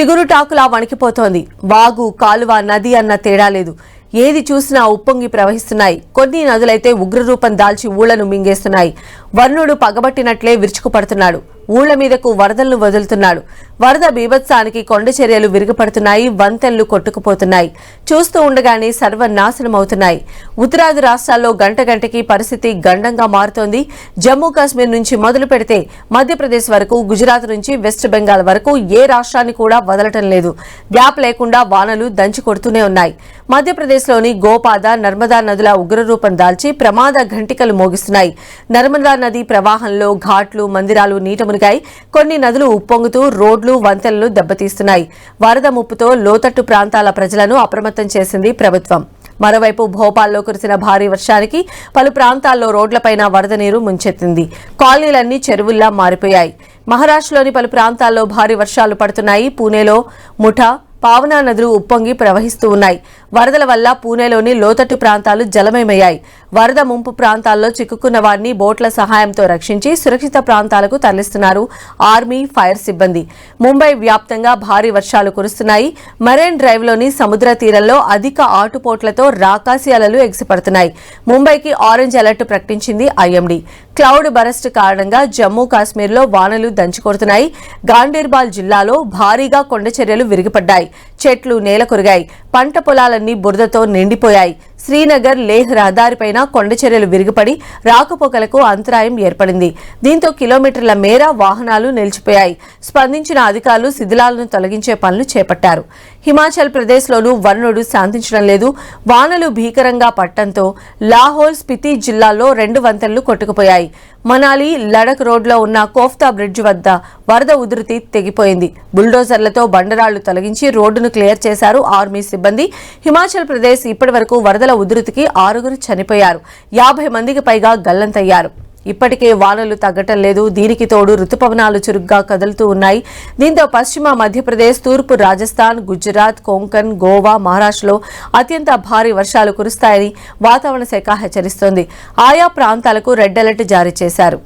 చిగురుటాకులా వణికిపోతోంది. వాగు కాలువ నది అన్న తేడా లేదు. ఏది చూసినా ఉప్పొంగి ప్రవహిస్తున్నాయి. కొన్ని నదులైతే ఉగ్రరూపం దాల్చి ఊళ్ళను మింగేస్తున్నాయి. వర్ణుడు పగబట్టినట్లే విరుచుకుపడుతున్నాడు. ఊళ్ళ మీదకు వరదలను వదులుతున్నాడు. వరద బీభత్సానికి కొండ చర్యలు విరిగిపడుతున్నాయి వంతెనలు కొట్టుకుపోతున్నాయి. చూస్తూ ఉండగానే సర్వనాశనమవుతున్నాయి. ఉత్తరాది రాష్ట్రాల్లో గంట గంటకి పరిస్థితి గండంగా మారుతోంది. జమ్మూ కాశ్మీర్ నుంచి మొదలు పెడితే మధ్యప్రదేశ్ వరకు గుజరాత్ నుంచి వెస్ట్ బెంగాల్ వరకు ఏ రాష్ట్రాన్ని కూడా వదలటం లేదు. గ్యాప్ లేకుండా వానలు దంచి కొడుతూనే ఉన్నాయి. మధ్యప్రదేశ్లోని గోపాద నర్మదా నదుల ఉగ్రరూపం దాల్చి ప్రమాద ఘంటికలు మోగిస్తున్నాయి. నర్మదా నది ప్రవాహంలో ఘాట్లు మందిరాలు నీట మునిగాయి. కొన్ని నదులు ఉప్పొంగుతూ రోడ్లు వంతెనలు దెబ్బతీస్తున్నాయి. వరద ముప్పుతో లోతట్టు ప్రాంతాల ప్రజలను అప్రమత్తం చేసింది ప్రభుత్వం. మరోవైపు భోపాల్లో కురిసిన భారీ వర్షానికి పలు ప్రాంతాల్లో రోడ్లపైన వరద నీరు ముంచెత్తింది. కాలనీలన్నీ చెరువుల్లా మారిపోయాయి. మహారాష్ట్రలోని పలు ప్రాంతాల్లో భారీ వర్షాలు పడుతున్నాయి. పూణేలో ముఠా పావనా నదులు ఉప్పొంగి ప్రవహిస్తూ ఉన్నాయి. వరదల వల్ల పూణేలోని లోతట్టు ప్రాంతాలు జలమయమయ్యాయి. వరద ముంపు ప్రాంతాల్లో చిక్కుకున్న వారిని బోట్ల సహాయంతో రక్షించి సురక్షిత ప్రాంతాలకు తరలిస్తున్నారు ఆర్మీ ఫైర్ సిబ్బంది. ముంబై వ్యాప్తంగా భారీ వర్షాలు కురుస్తున్నాయి. మరైన్ డ్రైవ్లోని సముద్ర తీరంలో అధిక ఆటుపోట్లతో రాకాసి అలలు ఎగిసిపడుతున్నాయి. ముంబైకి ఆరెంజ్ అలర్ట్ ప్రకటించింది ఐఎండీ. క్లౌడ్ బరస్ట్ కారణంగా జమ్మూ కాశ్మీర్లో వానలు దంచుకొడుతున్నాయి. గాండేర్బాల్ జిల్లాలో భారీగా కొండ చర్యలు విరిగిపడ్డాయి. చెట్లు నేల కొరిగాయి పంట పొలాల పొలాలన్నీ బురదతో నిండిపోయాయి. శ్రీనగర్ లేహ్ రహదారిపైన కొండ చర్యలు విరిగిపడి రాకపోకలకు అంతరాయం ఏర్పడింది. దీంతో కిలోమీటర్ల మేర వాహనాలు నిలిచిపోయాయి. స్పందించిన అధికారులు శిథిలాలను తొలగించే పనులు చేపట్టారు. హిమాచల్ ప్రదేశ్లోనూ వరుణుడు శాంతించడం లేదు. వానలు భీకరంగా పట్టడంతో లాహోల్ స్పితి జిల్లాలో రెండు వంతెనలు కొట్టుకుపోయాయి. మనాలి లడక్ రోడ్లో ఉన్న కోఫ్తా బ్రిడ్జ్ వద్ద వరద ఉధృతి తెగిపోయింది. బుల్డోజర్లతో బండరాళ్ళు తొలగించి రోడ్డును క్లియర్ చేశారు ఆర్మీ సిబ్బంది. హిమాచల్ ప్రదేశ్ ఇప్పటి వరకు వరద వరదల ఉధృతికి ఆరుగురు చనిపోయారు. యాభై మందికి పైగా గల్లంతయ్యారు. ఇప్పటికే వానలు తగ్గటం లేదు. దీనికి తోడు రుతుపవనాలు చురుగ్గా కదులుతూ ఉన్నాయి. దీంతో పశ్చిమ మధ్యప్రదేశ్ తూర్పు రాజస్థాన్ గుజరాత్ కొంకన్ గోవా మహారాష్ట్రలో అత్యంత భారీ వర్షాలు కురుస్తాయని వాతావరణ శాఖ హెచ్చరిస్తోంది. ఆయా ప్రాంతాలకు రెడ్ అలర్ట్ జారీ చేశారు.